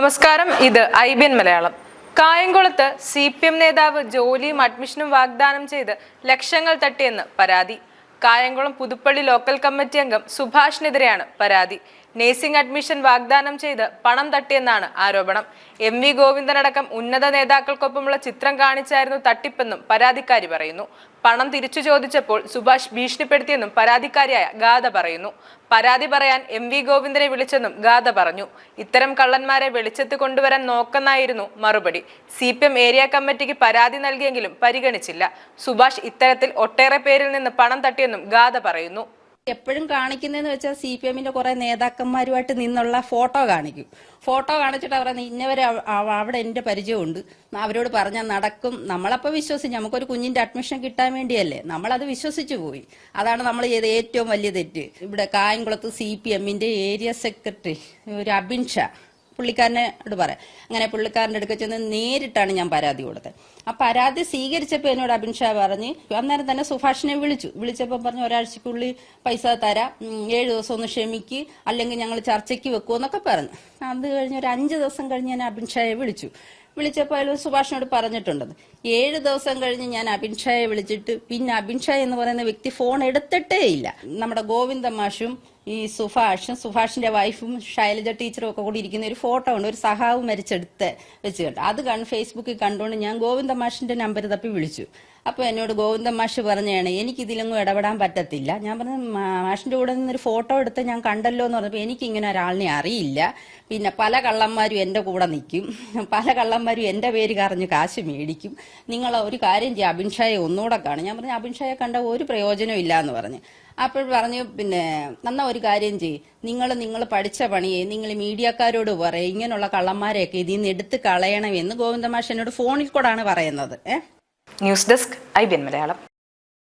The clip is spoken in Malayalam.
നമസ്കാരം ഇത് ഐ ബി എൻ മലയാളം. കായംകുളത്ത് സി പി എം നേതാവ് ജോലിയും അഡ്മിഷനും വാഗ്ദാനം ചെയ്ത് ലക്ഷങ്ങൾ തട്ടിയെന്ന് പരാതി. കായംകുളം പുതുപ്പള്ളി ലോക്കൽ കമ്മിറ്റി അംഗം സുഭാഷിനെതിരെയാണ് പരാതി. നേഴ്സിംഗ് അഡ്മിഷൻ വാഗ്ദാനം ചെയ്ത് പണം തട്ടിയെന്നാണ് ആരോപണം. എം വി ഗോവിന്ദനടക്കം ഉന്നത നേതാക്കൾക്കൊപ്പമുള്ള ചിത്രം കാണിച്ചായിരുന്നു തട്ടിപ്പെന്നും പരാതിക്കാരി പറയുന്നു. പണം തിരിച്ചു ചോദിച്ചപ്പോൾ സുഭാഷ് ഭീഷണിപ്പെടുത്തിയെന്നും പരാതിക്കാരിയായ ഗാഥ പറയുന്നു. പരാതി പറയാൻ എം വി ഗോവിന്ദനെ വിളിച്ചെന്നും ഗാഥ പറഞ്ഞു. ഇത്തരം കള്ളന്മാരെ വെളിച്ചത്ത് കൊണ്ടുവരാൻ നോക്കെന്നായിരുന്നു മറുപടി. സി പി എം ഏരിയ കമ്മിറ്റിക്ക് പരാതി നൽകിയെങ്കിലും പരിഗണിച്ചില്ല. സുഭാഷ് ഇത്തരത്തിൽ ഒട്ടേറെ പേരിൽ നിന്ന് പണം തട്ടിയെന്നും ഗാഥ പറയുന്നു. എപ്പോഴും കാണിക്കുന്നതെന്ന് വെച്ചാൽ സി പി എമ്മിന്റെ കുറെ നേതാക്കന്മാരുമായിട്ട് നിന്നുള്ള ഫോട്ടോ കാണിക്കും. ഫോട്ടോ കാണിച്ചിട്ട് അവരെ ഇന്നവരെ അവ- അവ- അവിടെ എന്റെ പരിചയമുണ്ട്. അവരോട് പറഞ്ഞാൽ നടക്കും. നമ്മളപ്പോൾ വിശ്വസിച്ചു നമുക്കൊരു കുഞ്ഞിന്റെ അഡ്മിഷൻ കിട്ടാൻ വേണ്ടിയല്ലേ? നമ്മളത് വിശ്വസിച്ചു പോയി. അതാണ് നമ്മൾ ചെയ്ത ഏറ്റവും വലിയ തെറ്റ്. ഇവിടെ കായംകുളത്ത് സി പി എമ്മിന്റെ ഏരിയ സെക്രട്ടറി ഒരു അബിൻഷ പുള്ളിക്കാരനോട് പറയാം. അങ്ങനെ പുള്ളിക്കാരന്റെ അടുക്ക ചെന്ന് നേരിട്ടാണ് ഞാൻ പരാതി കൊടുത്തത്. ആ പരാതി സ്വീകരിച്ചപ്പോൾ എന്നോട് അബിൻ ഷാ പറഞ്ഞ് അന്നേരം തന്നെ സുഭാഷിനെ വിളിച്ചു. വിളിച്ചപ്പോൾ പറഞ്ഞു ഒരാഴ്ചക്കുള്ളിൽ പൈസ തരാം. ഏഴ് ദിവസം ഒന്ന് ക്ഷമിക്ക്. അല്ലെങ്കിൽ ഞങ്ങൾ ചർച്ചയ്ക്ക് വെക്കുമോ എന്നൊക്കെ പറഞ്ഞു. അത് കഴിഞ്ഞ് ഒരു അഞ്ച് ദിവസം കഴിഞ്ഞ് ഞാൻ അബിൻ ഷായെ വിളിച്ചു. വിളിച്ചപ്പോൾ അയാൾ സുഭാഷിനോട് പറഞ്ഞിട്ടുണ്ടെന്ന്. ഏഴ് ദിവസം കഴിഞ്ഞ് ഞാൻ അഭിൻഷായെ വിളിച്ചിട്ട് പിന്നെ അബിൻ എന്ന് പറയുന്ന വ്യക്തി ഫോൺ എടുത്തിട്ടേ ഇല്ല. നമ്മുടെ ഗോവിന്ദ മാഷും ഈ സുഭാഷും സുഭാഷിന്റെ വൈഫും ശൈലജ ടീച്ചറും ഒക്കെ കൂടി ഇരിക്കുന്ന ഒരു ഫോട്ടോ ഉണ്ട്. ഒരു സഹാവ് മരിച്ചെടുത്ത് വെച്ച് കണ്ടു. അത് കണ്ട് ഫേസ്ബുക്കിൽ കണ്ടുകൊണ്ട് ഞാൻ ഗോവിന്ദ മാഷിന്റെ നമ്പർ തപ്പി വിളിച്ചു. അപ്പൊ എന്നോട് ഗോവിന്ദ മാഷ് പറഞ്ഞാണ് എനിക്ക് ഇതിലൊന്നും ഇടപെടാൻ പറ്റത്തില്ല. ഞാൻ പറഞ്ഞു മാഷിന്റെ കൂടെ നിന്നൊരു ഫോട്ടോ എടുത്ത് ഞാൻ കണ്ടല്ലോ എന്ന് പറഞ്ഞപ്പോൾ എനിക്ക് ഇങ്ങനെ ഒരാളിനെ അറിയില്ല. പിന്നെ പല കള്ളന്മാരും എന്റെ കൂടെ നിൽക്കും പല കള്ളന്മാരും എന്റെ പേര് കറിഞ്ഞ് കാശ് മേടിക്കും. നിങ്ങൾ ഒരു കാര്യം ചെയ്യും അഭിൻഷായെ ഒന്നുകൂടെ കാണും. ഞാൻ പറഞ്ഞു അഭിൻഷായെ കണ്ട ഒരു പ്രയോജനവും ഇല്ല എന്ന് പറഞ്ഞു. അപ്പോൾ പറഞ്ഞു പിന്നെ നന്ന ഒരു കാര്യം ചെയ്യും. നിങ്ങൾ നിങ്ങൾ പഠിച്ച പണിയെ നിങ്ങൾ മീഡിയക്കാരോട് പറയും. ഇങ്ങനെയുള്ള കള്ളന്മാരെയൊക്കെ ഇതിൽ നിന്ന് എടുത്ത് കളയണമെന്ന് ഗോവിന്ദമാഷ് എന്നോട് ഫോണിൽ കൂടാണ് പറയുന്നത്. News desk I B Malayalam.